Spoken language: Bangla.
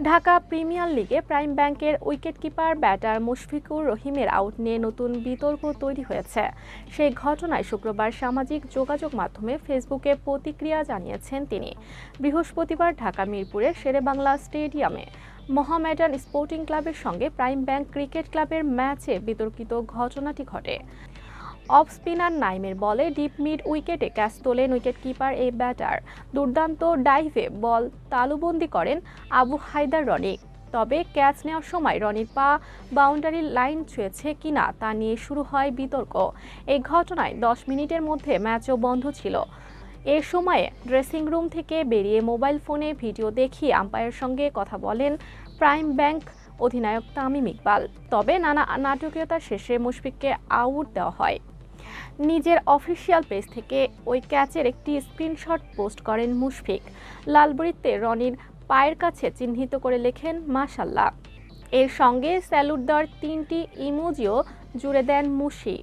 ঢাকা প্রিমিয়ার লিগে প্রাইম ব্যাংকের উইকেটকিপার, ব্যাটার মুশফিকুর রহিমের আউট নিয়ে নতুন বিতর্ক তৈরি হয়েছে। সেই ঘটনায় শুক্রবার সামাজিক যোগাযোগ মাধ্যমে ফেসবুকে প্রতিক্রিয়া জানিয়েছেন তিনি। বৃহস্পতিবার ঢাকা মিরপুরের শেরেবাংলা স্টেডিয়ামে মোহামেডান স্পোর্টিং ক্লাবের সঙ্গে প্রাইম ব্যাংক ক্রিকেট ক্লাবের ম্যাচে বিতর্কিত ঘটনাটি ঘটে। অফ স্পিনার নাইমের বলে ডিপ মিড উইকেটে ক্যাচ তোলেন উইকেটকিপার এই ব্যাটার। দুর্দান্ত ডাইভে বল তালুবন্দি করেন আবু হায়দার রনি। তবে ক্যাচ নেওয়ার সময় রনির পা বাউন্ডারি লাইন ছুঁয়েছে কিনা তা নিয়ে শুরু হয় বিতর্ক। এই ঘটনায় দশ মিনিটের মধ্যে ম্যাচও বন্ধ ছিল। এ সময়ে ড্রেসিং রুম থেকে বেরিয়ে মোবাইল ফোনে ভিডিও দেখিয়ে আম্পায়ারের সঙ্গে কথা বলেন প্রাইম ব্যাংক অধিনায়ক তামিম ইকবাল। তবে নানা নাটকীয়তা শেষে মুশফিককে আউট দেওয়া হয়। নিজের অফিসিয়াল পেজ থেকে ওই ক্যাচের একটি স্ক্রিনশট পোস্ট করেন মুশফিক। লালবরিতে রনির পায়ের কাছে চিহ্নিত করে লেখেন মাশাল্লাহ এর সঙ্গে স্যালুট দেওয়ার তিনটি ইমোজিও জুড়ে দেন মুশি।